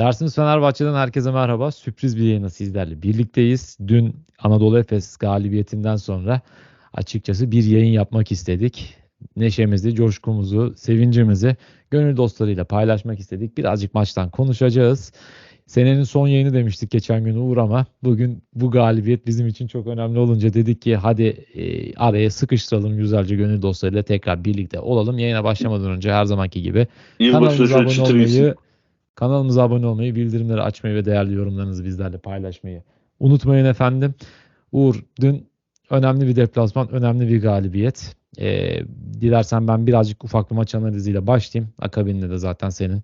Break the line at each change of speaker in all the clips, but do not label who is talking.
Dersiniz Fenerbahçe'den herkese merhaba. Sürpriz bir yayına sizlerle birlikteyiz. Dün Anadolu Efes galibiyetinden sonra açıkçası bir yayın yapmak istedik. Neşemizi, coşkumuzu, sevincimizi gönül dostlarıyla paylaşmak istedik. Birazcık maçtan konuşacağız. Senenin son yayını demiştik geçen gün Uğur ama bugün bu galibiyet bizim için çok önemli olunca dedik ki hadi e, araya sıkıştıralım güzelce gönül dostlarıyla tekrar birlikte olalım. Yayına başlamadan önce her zamanki gibi
Yılbaşında
kanalımıza abone olmayı, kanalımıza abone olmayı, bildirimleri açmayı ve değerli yorumlarınızı bizlerle paylaşmayı unutmayın efendim. Uğur dün önemli bir deplasman, önemli bir galibiyet. Ee, dilersen ben birazcık ufak bir maç analiziyle başlayayım. Akabinde de zaten senin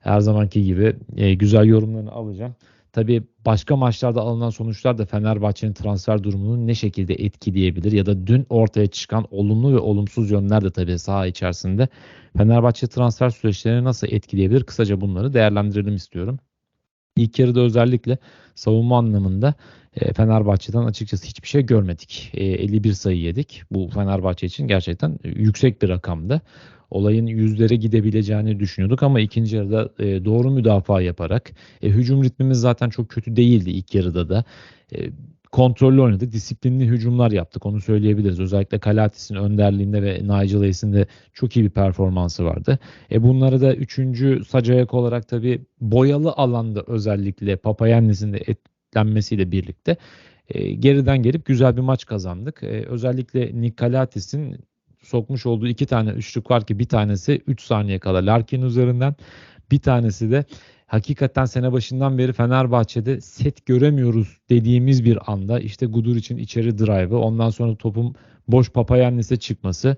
her zamanki gibi e, güzel yorumlarını alacağım. Tabii başka maçlarda alınan sonuçlar da Fenerbahçe'nin transfer durumunu ne şekilde etkileyebilir ya da dün ortaya çıkan olumlu ve olumsuz yönler de tabii saha içerisinde Fenerbahçe transfer süreçlerini nasıl etkileyebilir? Kısaca bunları değerlendirelim istiyorum. İlk yarıda özellikle savunma anlamında e, Fenerbahçe'den açıkçası hiçbir şey görmedik. E, 51 sayı yedik. Bu Fenerbahçe için gerçekten yüksek bir rakamdı. Olayın yüzlere gidebileceğini düşünüyorduk ama ikinci yarıda e, doğru müdafaa yaparak e, hücum ritmimiz zaten çok kötü değildi ilk yarıda da. E, kontrollü oynadık. Disiplinli hücumlar yaptık. Onu söyleyebiliriz. Özellikle Kalatis'in önderliğinde ve Nigel Hayes'in de çok iyi bir performansı vardı. E bunları da üçüncü sac ayak olarak tabii boyalı alanda özellikle Papayannis'in de etlenmesiyle birlikte e, geriden gelip güzel bir maç kazandık. E, özellikle Nikolatis'in sokmuş olduğu iki tane üçlük var ki bir tanesi 3 saniye kala Larkin üzerinden bir tanesi de hakikaten sene başından beri Fenerbahçe'de set göremiyoruz dediğimiz bir anda işte Gudur için içeri drive'ı ondan sonra topun boş Papayannis'e çıkması.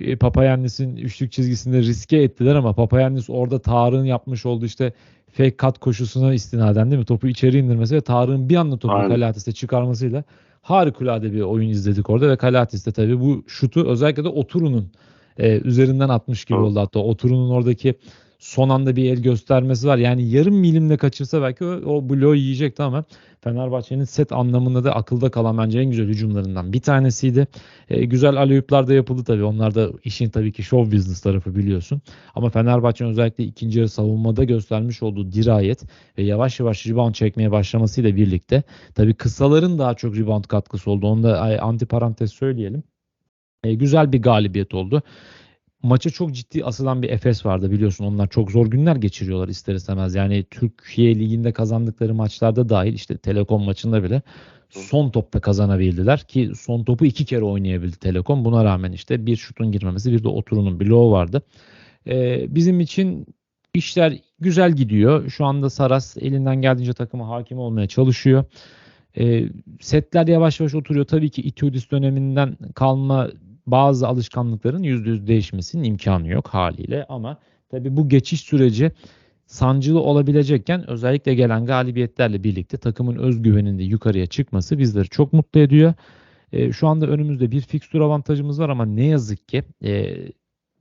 E, Papayannis'in üçlük çizgisinde riske ettiler ama Papayannis orada Tarık'ın yapmış olduğu işte fake cut koşusuna istinaden değil mi? Topu içeri indirmesi ve Tarık'ın bir anda topu
Aynen.
Kalatis'e çıkarmasıyla harikulade bir oyun izledik orada ve Kalatis de tabii bu şutu özellikle de Oturu'nun e, üzerinden atmış gibi
Evet.
oldu hatta Oturu'nun oradaki son anda bir el göstermesi var. Yani yarım milimle kaçırsa belki o, o bloğu yiyecekti ama Fenerbahçe'nin set anlamında da akılda kalan bence en güzel hücumlarından bir tanesiydi. E, güzel aleyuplar da yapıldı tabii. Onlar da işin tabii ki show business tarafı biliyorsun. Ama Fenerbahçe'nin özellikle ikinci yarı savunmada göstermiş olduğu dirayet ve yavaş yavaş rebound çekmeye başlamasıyla birlikte tabii kısaların daha çok rebound katkısı oldu. Onu da anti parantez söyleyelim. E, güzel bir galibiyet oldu. Maça çok ciddi asılan bir Efes vardı biliyorsun. Onlar çok zor günler geçiriyorlar ister istemez. Yani Türkiye Ligi'nde kazandıkları maçlarda dahil işte Telekom maçında bile son topta kazanabildiler ki son topu iki kere oynayabildi Telekom. Buna rağmen işte bir şutun girmemesi bir de oturunun bloğu vardı. Ee, bizim için işler güzel gidiyor. Şu anda Saras elinden geldiğince takıma hakim olmaya çalışıyor. Ee, setler yavaş yavaş oturuyor. Tabii ki Itudis döneminden kalma bazı alışkanlıkların yüzde yüz değişmesinin imkanı yok haliyle ama tabii bu geçiş süreci sancılı olabilecekken özellikle gelen galibiyetlerle birlikte takımın özgüveninin de yukarıya çıkması bizleri çok mutlu ediyor. Ee, şu anda önümüzde bir fikstür avantajımız var ama ne yazık ki e,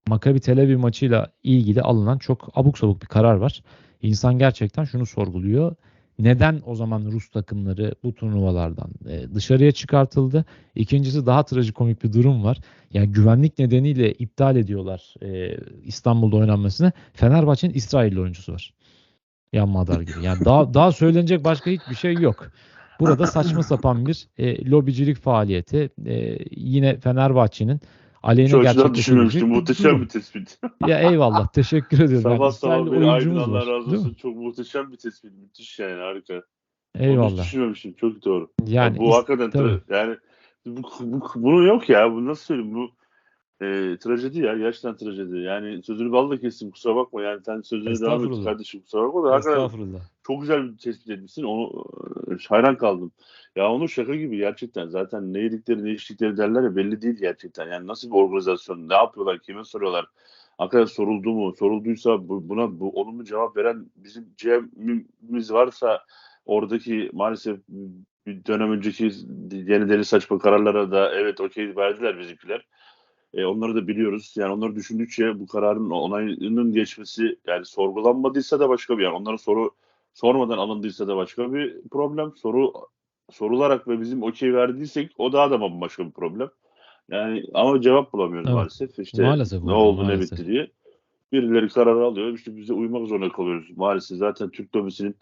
Maccabi Tel Aviv maçıyla ilgili alınan çok abuk sabuk bir karar var. İnsan gerçekten şunu sorguluyor. Neden o zaman Rus takımları bu turnuvalardan e, dışarıya çıkartıldı? İkincisi daha trajikomik bir durum var. Yani güvenlik nedeniyle iptal ediyorlar e, İstanbul'da oynanmasını. Fenerbahçe'nin İsrailli oyuncusu var. Yan Madar gibi. Yani daha daha söylenecek başka hiçbir şey yok. Burada saçma sapan bir e, lobicilik faaliyeti. E, yine Fenerbahçe'nin aleyhine gerçekleşebilecek
Muhteşem bir tespit.
Ya eyvallah. Teşekkür ediyorum. Yani
sabah sabah
İsrailli
beni aydın Allah razı olsun. Çok muhteşem bir tespit. Müthiş yani harika. Onu
Eyvallah.
düşünmemiştim. Çok doğru.
Yani
bu
is-
hakikaten
tabii.
yani bu, bu, bunun yok ya. Bu nasıl söyleyeyim? Bu e, trajedi ya. Gerçekten trajedi. Yani sözünü balla kestim. Kusura bakma. Yani sen sözüne devam et kardeşim. Kusura bakma da hakikaten çok güzel bir tespit etmişsin. Onu hayran kaldım. Ya onu şaka gibi gerçekten. Zaten ne yedikleri ne içtikleri derler ya belli değil gerçekten. Yani nasıl bir organizasyon, ne yapıyorlar, kime soruyorlar. Hakikaten soruldu mu? Sorulduysa bu, buna bu olumlu cevap veren bizim GM'imiz varsa oradaki maalesef bir dönem önceki yeni deli saçma kararlara da evet okey verdiler bizimkiler. E, onları da biliyoruz. Yani onları düşündükçe bu kararın onayının geçmesi yani sorgulanmadıysa da başka bir yani onlara soru sormadan alındıysa da başka bir problem. Soru sorularak ve bizim okey verdiysek o daha da bambaşka bir problem. Yani ama cevap bulamıyoruz
Evet.
maalesef. İşte
Maalesef
ne oldu ne
maalesef.
bitti diye. birileri kararı alıyor. İşte biz de uymak zorunda kalıyoruz. Maalesef zaten Türk lobisinin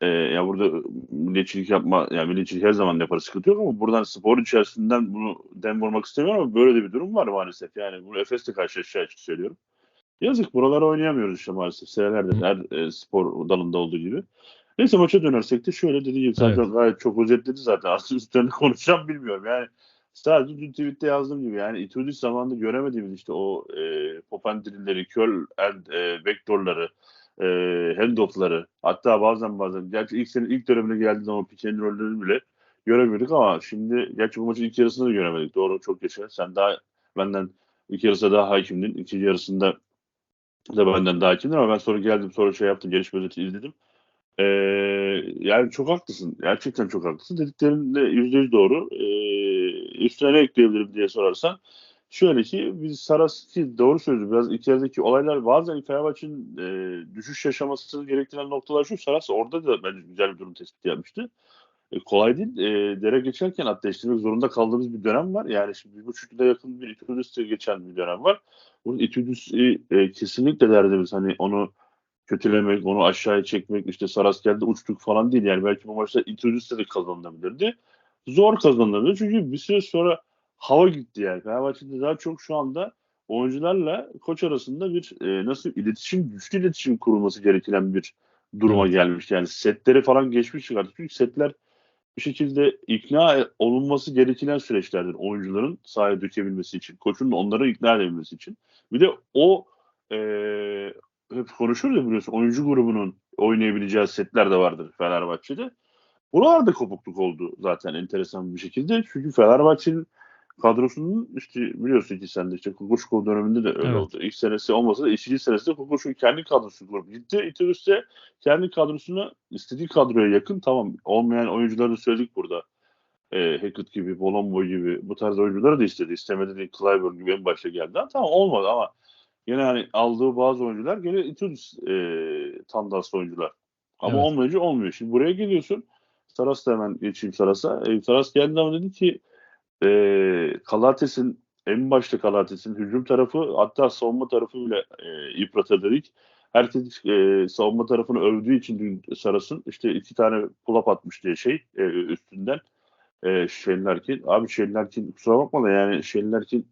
e, ya burada milliyetçilik yapma, yani milliyetçilik her zaman yapar sıkıntı yok ama buradan spor içerisinden bunu dem vurmak istemiyorum ama böyle de bir durum var maalesef. Yani bunu Efes'te karşılaşacağı açık söylüyorum. Yazık buralara oynayamıyoruz işte maalesef senelerdir her e, spor dalında olduğu gibi. Neyse maça dönersek de şöyle dediğim gibi zaten
Evet.
gayet çok özetledi zaten. Aslında üstlerine konuşacağım bilmiyorum. Yani sadece dün tweette yazdığım gibi yani Itudis zamanında göremediğimiz işte o e, popendrilleri, curl and e, backdoor'ları, e, handoff'ları hatta bazen bazen gerçi ilk sene ilk dönemine geldiği zaman pick and roll'leri bile göremiyorduk ama şimdi gerçi bu maçın ilk yarısında da göremedik. Doğru çok yaşa. Sen daha benden ilk yarısında daha hakimdin. İkinci yarısında da benden daha hakimdin ama ben sonra geldim sonra şey yaptım. Gelişme özeti izledim. Ee, yani çok haklısın. Gerçekten çok haklısın. Dediklerin de yüzde yüz doğru. Ee, üstüne ne ekleyebilirim diye sorarsan şöyle ki biz Saras ki doğru söylüyor. Biraz içerideki olaylar bazen Fenerbahçe'nin e, düşüş yaşaması gerektiren noktalar şu. Saras orada da bence güzel bir durum tespiti yapmıştı. E, kolay değil. E, dere geçerken at değiştirmek zorunda kaldığımız bir dönem var. Yani şimdi bir buçuk yıla yakın bir İtudüs'te geçen bir dönem var. Bunun İtudüs'ü e, kesinlikle derdimiz. Hani onu kötülemek, onu aşağıya çekmek, işte Saras geldi uçtuk falan değil. Yani belki bu maçta Itudüs'te de kazanılabilirdi. Zor kazanılabilir çünkü bir süre sonra hava gitti yani. Fenerbahçe'de daha çok şu anda oyuncularla koç arasında bir e, nasıl iletişim, güçlü iletişim kurulması gereken bir duruma gelmiş. Yani setleri falan geçmiş çıkarttı. Çünkü setler bir şekilde ikna olunması gereken süreçlerdir oyuncuların sahaya dökebilmesi için. Koçun onları ikna edebilmesi için. Bir de o e, hep konuşuruz ya biliyorsun oyuncu grubunun oynayabileceği setler de vardır Fenerbahçe'de. Buralarda kopukluk oldu zaten enteresan bir şekilde. Çünkü Fenerbahçe'nin kadrosunun işte biliyorsun ki sen de işte Kukuşkov döneminde de öyle
Evet.
oldu. İlk senesi olmasa da ikinci senesi de Kukuşkov kendi kadrosunu kurup gitti. İtürüs'te kendi kadrosuna istediği kadroya yakın tamam olmayan oyuncuları söyledik burada. E, Hackett gibi, Bolombo gibi bu tarz oyuncuları da istedi. İstemedi değil. Clyburn gibi en başta geldi. Tamam olmadı ama yine hani aldığı bazı oyuncular gene Itudis e, tandanslı oyuncular. Ama
Evet.
olmayınca olmuyor. Şimdi buraya geliyorsun. Saras da hemen geçeyim Saras'a. E, Saras geldi zaman dedi ki e, Kalates'in en başta Kalates'in hücum tarafı hatta savunma tarafı bile e, yıpratır dedik. Herkes e, savunma tarafını övdüğü için dün Saras'ın işte iki tane pull-up atmış diye şey e, üstünden e, Şenlerkin. Abi Şenlerkin kusura bakma da yani Şenlerkin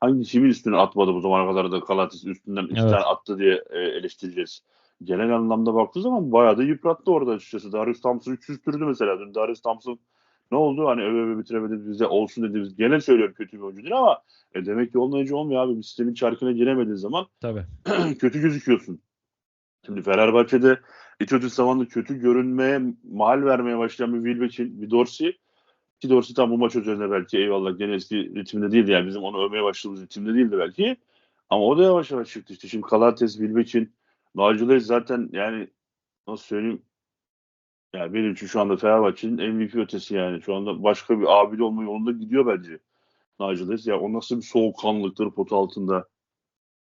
hangi kimin üstüne atmadı bu zamana kadar da Kalates üstünden iki
Evet.
tane attı diye e, eleştireceğiz. Genel anlamda baktığı zaman bayağı da yıprattı orada açıkçası. Darius Thompson'ı küstürdü mesela. Dün Darius Thompson ne oldu? Hani öve öve bitiremedi bize olsun dediğimiz. Gene söylüyorum kötü bir oyuncu değil ama e, demek ki olmayınca olmuyor abi. Bir sistemin çarkına giremediğin zaman
Tabii.
kötü gözüküyorsun. Şimdi Fenerbahçe'de İtudis zamanında kötü görünmeye, mal vermeye başlayan bir Wilbeck'in, bir Dorsey. Ki Dorsey tam bu maç üzerine belki eyvallah gene eski ritimde değildi yani bizim onu övmeye başladığımız ritimde değildi belki. Ama o da yavaş yavaş çıktı işte. Şimdi Kalates, Wilbeck'in, Hayes zaten yani nasıl söyleyeyim yani benim için şu anda Fenerbahçe'nin MVP ötesi yani. Şu anda başka bir abili olma yolunda gidiyor bence. Nigel Hayes. Ya o nasıl bir soğukkanlıktır pot altında.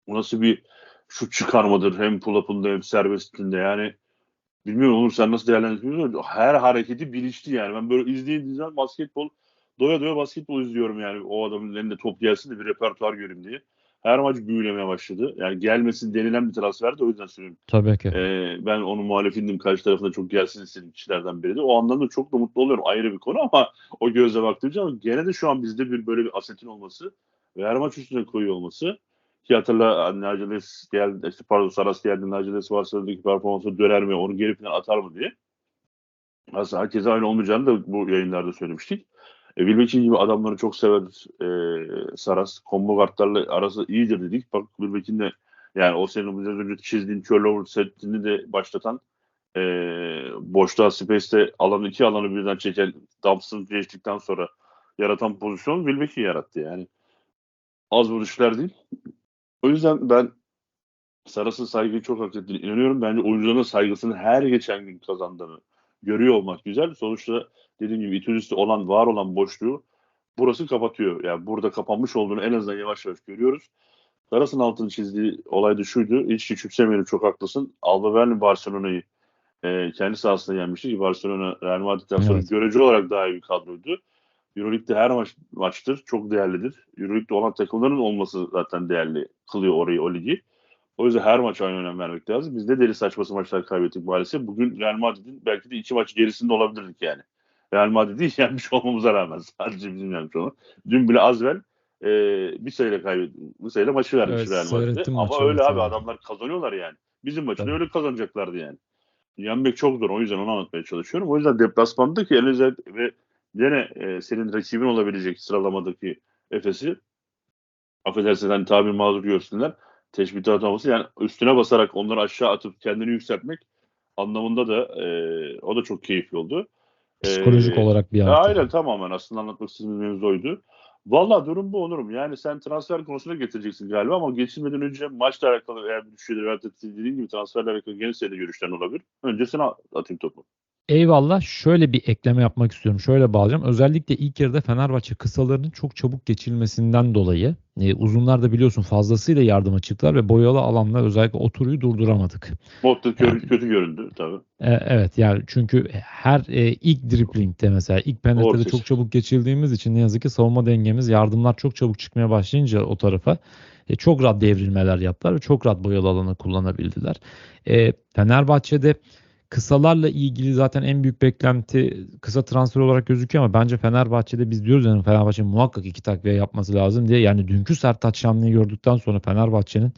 O nasıl bir şut çıkarmadır hem pull-up'ında hem serbestinde yani bilmiyorum Onur sen nasıl değerlendiriyorsun her hareketi bilinçli yani ben böyle izleyince basketbol doya doya basketbol izliyorum yani o adamın elinde top gelsin de bir repertuar göreyim diye. Her maç büyülemeye başladı. Yani gelmesin denilen bir transfer de o yüzden söylüyorum.
Tabii ki.
Ee, ben onun muhalefetindim. Karşı tarafında çok gelsin istediğim kişilerden biriydi. O anlamda çok da mutlu oluyorum. Ayrı bir konu ama o gözle baktığım zaman gene de şu an bizde bir böyle bir asetin olması ve her maç üstüne koyuyor olması ki hatırla Naciles geldi, işte pardon Saras geldi, Naciles Barcelona'daki performansı döner mi, onu geri falan atar mı diye. Aslında herkese aynı olmayacağını da bu yayınlarda söylemiştik. E, Wilbeck'in gibi adamları çok sever e, Saras. Combo guardlarla arası iyidir dedik. Bak Wilbeck'in de yani o senin biraz önce çizdiğin curl setini de başlatan e, boşluğa space'te alanı iki alanı birden çeken Thompson geçtikten sonra yaratan pozisyon Wilbeck'in yarattı yani. Az vuruşlar değil. O yüzden ben Saras'ın saygıyı çok hak ettiğine inanıyorum. Bence oyuncuların saygısını her geçen gün kazandığını görüyor olmak güzel. Sonuçta dediğim gibi İtudis'te olan, var olan boşluğu burası kapatıyor. Yani burada kapanmış olduğunu en azından yavaş yavaş görüyoruz. Saras'ın altını çizdiği olay da şuydu. Hiç küçümsemeyelim çok haklısın. Alba Berlin Barcelona'yı e, kendi sahasında yenmişti ki Barcelona Real Madrid'den sonra
Evet.
görece olarak daha iyi bir kadroydu. Euroleague'de her maç maçtır. Çok değerlidir. Euroleague'de olan takımların olması zaten değerli kılıyor orayı, o ligi. O yüzden her maça aynı önem vermek lazım. Biz de deli saçması maçlar kaybettik maalesef. Bugün Real Madrid'in belki de iki maç gerisinde olabilirdik yani. Real Madrid'i yenmiş olmamıza rağmen sadece bizim yenmiş olmamız. Dün bile Azvel e, bir sayıyla kaybetti. Bir sayıyla maçı vermiş
Evet,
Real Madrid'e. Ama öyle
evet,
abi
evet.
adamlar kazanıyorlar yani. Bizim maçını
Tabii.
öyle kazanacaklardı yani. Yenmek çok zor. O yüzden onu anlatmaya çalışıyorum. O yüzden deplasmandaki El Özel ve gene e, senin rakibin olabilecek sıralamadaki Efes'i affedersin hani tabir mazur görsünler. Teşbihat olması yani üstüne basarak onları aşağı atıp kendini yükseltmek anlamında da e, o da çok keyifli oldu.
Psikolojik
Ee,
olarak bir artı.
aynen tamamen aslında anlatmak istediğim mevzu oydu. Valla durum bu Onur'um. Yani sen transfer konusuna getireceksin galiba ama geçilmeden önce maçla alakalı eğer bir düşünceleri dediğin gibi transferle alakalı gene senin görüşlerin olabilir. Önce sana atayım topu.
Eyvallah. Şöyle bir ekleme yapmak istiyorum. Şöyle bağlayacağım. Özellikle ilk yarıda Fenerbahçe kısalarının çok çabuk geçilmesinden dolayı e, uzunlar da biliyorsun fazlasıyla yardıma çıktılar ve boyalı alanla özellikle oturuyu durduramadık.
Kö-
Yani-
kötü göründü tabii.
E, evet yani çünkü her e, ilk driplingde mesela ilk penetrede çok çabuk geçildiğimiz için ne yazık ki savunma dengemiz yardımlar çok çabuk çıkmaya başlayınca o tarafa e, çok rahat devrilmeler yaptılar ve çok rahat boyalı alanı kullanabildiler. E, Fenerbahçe'de kısalarla ilgili zaten en büyük beklenti kısa transfer olarak gözüküyor ama bence Fenerbahçe'de biz diyoruz yani Fenerbahçe muhakkak iki takviye yapması lazım diye. Yani dünkü Sertaç Şanlı'yı gördükten sonra Fenerbahçe'nin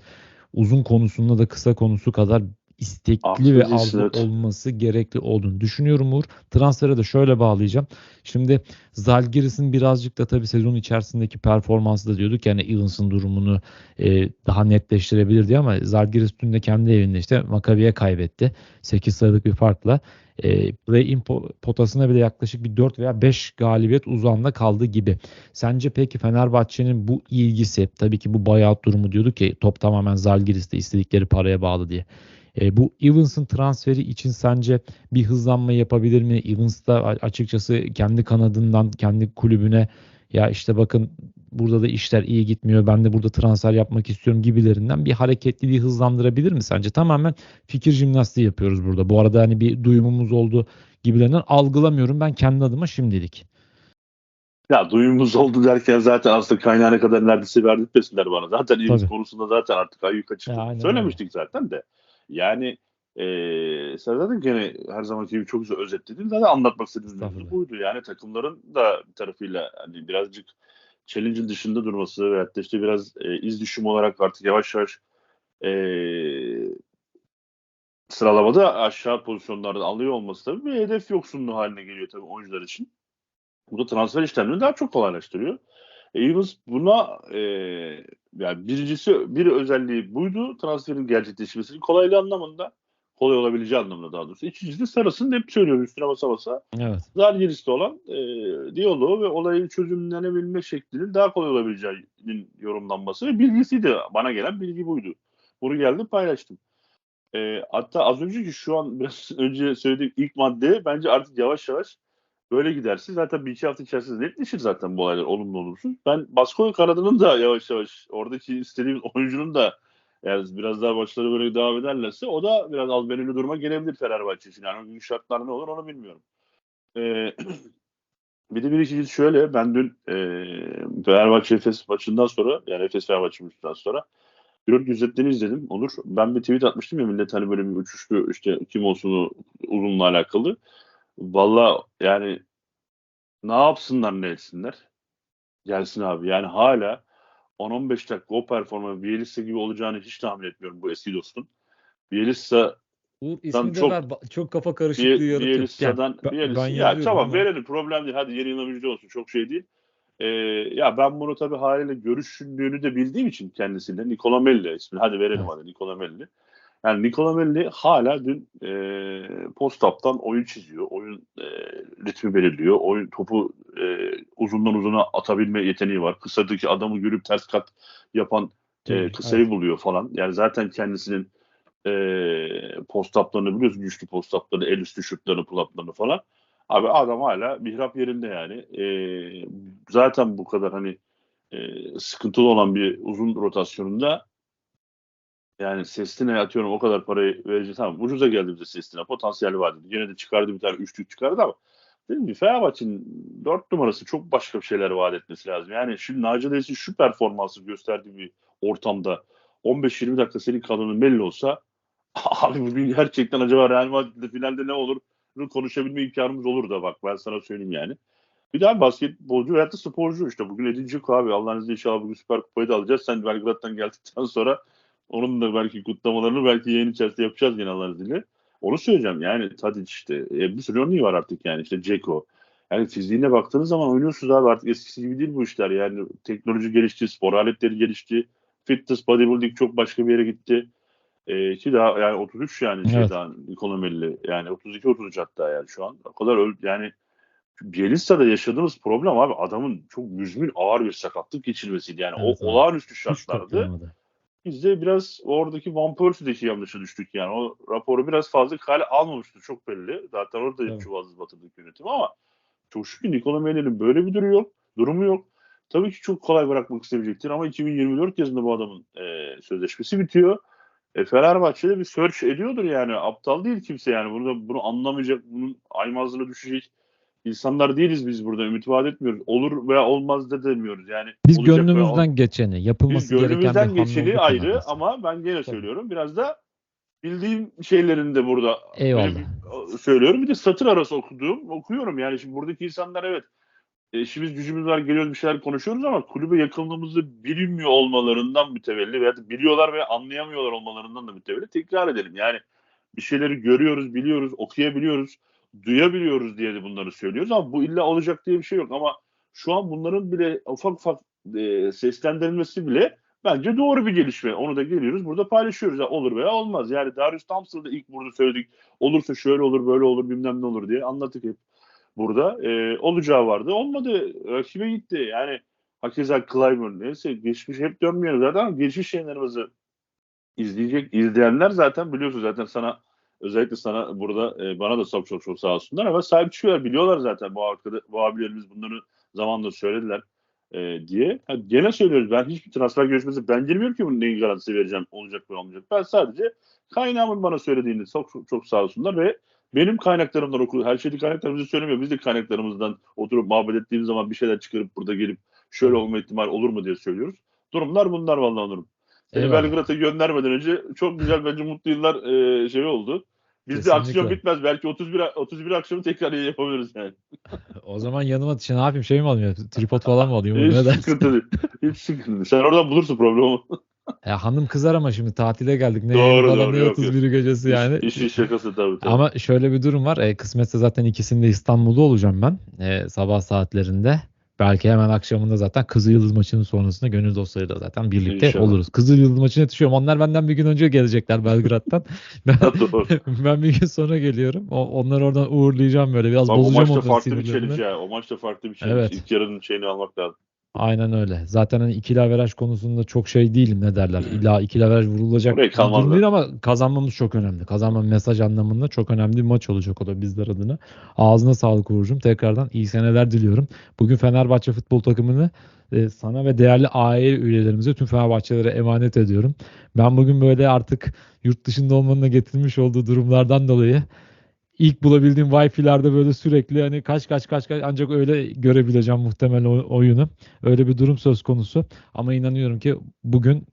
uzun konusunda da kısa konusu kadar istekli ve
Haklısın,
arzu
evet.
olması gerekli olduğunu düşünüyorum Uğur. Transfere de şöyle bağlayacağım. Şimdi Zalgiris'in birazcık da tabii sezon içerisindeki performansı da diyorduk yani Evans'ın durumunu e, daha netleştirebilir diye ama Zalgiris dün de kendi evinde işte Maccabi'ye kaybetti. 8 sayılık bir farkla. E, play-in po- potasına bile yaklaşık bir 4 veya 5 galibiyet uzağında kaldı gibi. Sence peki Fenerbahçe'nin bu ilgisi tabii ki bu buyout durumu diyorduk ki top tamamen Zalgiris'te istedikleri paraya bağlı diye. E, bu Evans'ın transferi için sence bir hızlanma yapabilir mi? Evans da açıkçası kendi kanadından kendi kulübüne ya işte bakın burada da işler iyi gitmiyor. Ben de burada transfer yapmak istiyorum gibilerinden bir hareketliliği hızlandırabilir mi sence? Tamamen fikir jimnastiği yapıyoruz burada. Bu arada hani bir duyumumuz oldu gibilerinden algılamıyorum ben kendi adıma şimdilik.
Ya duyumumuz oldu derken zaten aslında kaynağına kadar neredeyse verdirtmesinler bana. Zaten Evans konusunda zaten artık ayyuka çıktı.
Ya,
Söylemiştik zaten de. Yani eee sen zaten gene her zamanki gibi çok güzel özetledin. Zaten anlatmak istediğimiz mevzu buydu. Yani takımların da bir tarafıyla hani birazcık challenge'ın dışında durması veyahut da işte biraz e, iz düşümü olarak artık yavaş yavaş e, sıralamada aşağı pozisyonlarda alıyor olması tabii bir hedef yoksunluğu haline geliyor tabii oyuncular için. Bu da transfer işlemlerini daha çok kolaylaştırıyor. Evans buna e, yani birincisi bir özelliği buydu transferin gerçekleşmesinin kolaylığı anlamında kolay olabileceği anlamında daha doğrusu. İkincisi de sarısını hep söylüyorum üstüne basa basa.
Evet.
Zalgiris'te olan e, diyaloğu ve olayın çözümlenebilme şeklinin daha kolay olabileceğinin yorumlanması ve bilgisiydi. Bana gelen bilgi buydu. Bunu geldim paylaştım. E, hatta az önceki şu an biraz önce söylediğim ilk madde bence artık yavaş yavaş böyle giderse zaten bir iki hafta içerisinde netleşir zaten bu olaylar olumlu olumsuz. Ben Baskonya kanadının da yavaş yavaş oradaki istediğimiz oyuncunun da eğer biraz daha maçları böyle devam ederlerse o da biraz albenili duruma gelebilir Fenerbahçe için. Yani o gün şartlar ne olur onu bilmiyorum. Ee, bir de bir ikincisi şöyle ben dün e, Fenerbahçe Efes maçından sonra yani Efes Fenerbahçe maçından sonra Euro gözetlerini izledim. Olur. Ben bir tweet atmıştım ya millet hani böyle bir uçuştu işte kim olsun uzunla alakalı. Valla yani ne yapsınlar ne etsinler. Gelsin abi. Yani hala 10-15 dakika o performa Bielitsa gibi olacağını hiç tahmin etmiyorum bu eski dostun. Bielitsa
Uğur
ismi çok- ver,
çok kafa
Biel- Bielitsa'dan
ben-
Bielitsa-
ben
ya tamam
ama-
verelim problem değil. Hadi yeni yıla olsun. Çok şey değil. Ee, ya ben bunu tabii haliyle görüşüldüğünü de bildiğim için kendisiyle Nicola Melli ismini hadi verelim
Evet.
hadi Nicola Melli. Yani Nicola Melli hala dün e, post-up'tan oyun çiziyor. Oyun e, ritmi belirliyor. Oyun topu e, uzundan uzuna atabilme yeteneği var. Kısadaki adamı görüp ters kat yapan e, kısayı
evet.
buluyor falan. Yani zaten kendisinin e, post-up'larını biliyorsun. Güçlü post-up'ları, el üstü şutlarını, pull-up'larını falan. Abi adam hala mihrap yerinde yani. E, zaten bu kadar hani e, sıkıntılı olan bir uzun rotasyonunda yani Sestina'ya atıyorum o kadar parayı verecek. Tamam ucuza geldi bize Sestina. Potansiyeli vardı. Yine de çıkardı bir tane üçlük çıkardı ama Dedim ki Fenerbahçe'nin dört numarası çok başka bir şeyler vaat etmesi lazım. Yani şimdi Naci Reis'in şu performansı gösterdiği bir ortamda 15-20 dakika senin kadronun belli olsa abi bugün gerçekten acaba Real Madrid'de finalde ne olur konuşabilme imkanımız olur da bak ben sana söyleyeyim yani. Bir daha basketbolcu veya da sporcu işte bugün Edin Dzeko abi Allah'ın izniyle inşallah bugün Süper Kupayı da alacağız. Sen Belgrad'dan geldikten sonra onun da belki kutlamalarını belki yayın içerisinde yapacağız yine Allah'ın izniyle. Onu söyleyeceğim yani Tadic işte e, bir sürü örneği var artık yani işte Ceko. Yani fiziğine baktığınız zaman oynuyorsunuz abi artık eskisi gibi değil bu işler yani teknoloji gelişti, spor aletleri gelişti, fitness, bodybuilding çok başka bir yere gitti. Ee, ki daha yani 33 yani evet. şey daha Nikola Melli yani 32 33 hatta yani şu an o kadar öl yani Bielitsa'da yaşadığımız problem abi adamın çok müzmin ağır bir sakatlık geçirmesiydi. Yani evet, o olağanüstü şartlardı. Biz de biraz oradaki Van Persie'deki yanlışa düştük yani. O raporu biraz fazla kale almamıştı çok belli. Zaten orada evet. çuvaldız batırdık yönetim ama çok şükür Nikola Melli'nin böyle bir durumu yok. Durumu yok. Tabii ki çok kolay bırakmak istemeyecektir ama 2024 yazında bu adamın e, sözleşmesi bitiyor. E, Fenerbahçe'de bir search ediyordur yani. Aptal değil kimse yani. Bunu, bunu anlamayacak, bunun aymazlığına düşecek insanlar değiliz biz burada. Ümit vaat etmiyoruz. Olur veya olmaz da demiyoruz. Yani
biz gönlümüzden ol- geçeni, yapılması
biz
gereken
gönlümüzden geçeni ayrı anlaması. ama ben gene söylüyorum. Biraz da bildiğim şeylerini de burada
Eyvallah.
söylüyorum. Bir de satır arası okuduğum, okuyorum. Yani şimdi buradaki insanlar evet e, işimiz gücümüz var geliyoruz bir şeyler konuşuyoruz ama kulübe yakınlığımızı bilmiyor olmalarından mütevelli veya biliyorlar ve anlayamıyorlar olmalarından da mütevelli tekrar edelim. Yani bir şeyleri görüyoruz, biliyoruz, okuyabiliyoruz, duyabiliyoruz diye de bunları söylüyoruz ama bu illa olacak diye bir şey yok ama şu an bunların bile ufak ufak e, seslendirilmesi bile bence doğru bir gelişme. Onu da geliyoruz burada paylaşıyoruz. Yani olur veya olmaz. Yani Darius Thompson'da ilk burada söyledik. Olursa şöyle olur, böyle olur, bilmem ne olur diye anlattık hep burada. E, olacağı vardı. Olmadı. Rakibe gitti. Yani hakeza Clyburn neyse geçmiş hep dönmüyoruz zaten ama geçmiş şeylerimizi izleyecek izleyenler zaten biliyorsun zaten sana özellikle sana burada e, bana da çok çok çok sağ olsunlar ama sahip çıkıyorlar biliyorlar zaten bu arkada bu abilerimiz bunları zamanla söylediler e, diye. Ha, gene söylüyoruz ben hiçbir transfer görüşmesi ben bilmiyorum ki bunun neyin garantisi vereceğim olacak mı olmayacak. Ben sadece kaynağımın bana söylediğini çok çok, çok sağ olsunlar ve benim kaynaklarımdan oku, her şeyi kaynaklarımızı söylemiyor. Biz de kaynaklarımızdan oturup muhabbet ettiğimiz zaman bir şeyler çıkarıp burada gelip şöyle olma ihtimal olur mu diye söylüyoruz. Durumlar bunlar vallahi Onur'um. Seni Belgrad'a göndermeden önce çok güzel bence mutlu yıllar e, şey oldu. Bizde aksiyon bitmez. Belki 31 31 akşamı tekrar yapabiliriz yani.
o zaman yanıma ne yapayım şey mi alayım? Tripod falan mı alayım?
Hiç sıkıntı değil. Hiç sıkıntı değil. Sen oradan bulursun problemi.
E, hanım kızar ama şimdi tatile geldik. Ne doğru, doğru, ne 31 gecesi yani.
İş, işin şakası tabii, tabii.
Ama şöyle bir durum var. E, kısmetse zaten ikisinde İstanbul'da olacağım ben. E, sabah saatlerinde. Belki hemen akşamında zaten Kızıl Yıldız maçının sonrasında gönül dostlarıyla zaten birlikte İnşallah. oluruz. Kızıl Yıldız maçına yetişiyorum. Onlar benden bir gün önce gelecekler Belgrad'dan. ben, ben bir gün sonra geliyorum. O, onları oradan uğurlayacağım böyle. Biraz Bak, bozacağım
O maçta farklı bir challenge ya. O maçta farklı bir challenge. Evet. İlk yarının şeyini almak lazım.
Aynen öyle. Zaten hani ikili averaj konusunda çok şey değilim ne derler. İlla ikili averaj vurulacak durum değil ama kazanmamız çok önemli. Kazanma mesaj anlamında çok önemli bir maç olacak o da bizler adına. Ağzına sağlık Uğur'cum. Tekrardan iyi seneler diliyorum. Bugün Fenerbahçe futbol takımını e, sana ve değerli aile üyelerimize tüm Fenerbahçelere emanet ediyorum. Ben bugün böyle artık yurt dışında olmanın getirmiş olduğu durumlardan dolayı ilk bulabildiğim Wi-Fi'lerde böyle sürekli hani kaç kaç kaç kaç ancak öyle görebileceğim muhtemelen oyunu. Öyle bir durum söz konusu. Ama inanıyorum ki bugün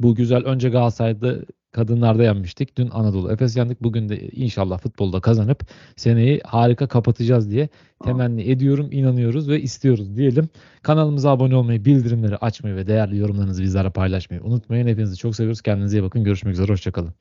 bu güzel önce Galatasaray'da kadınlarda yenmiştik. Dün Anadolu Efes yendik. Bugün de inşallah futbolda kazanıp seneyi harika kapatacağız diye temenni ediyorum, inanıyoruz ve istiyoruz diyelim. Kanalımıza abone olmayı, bildirimleri açmayı ve değerli yorumlarınızı bizlerle paylaşmayı unutmayın. Hepinizi çok seviyoruz. Kendinize iyi bakın. Görüşmek üzere. Hoşçakalın.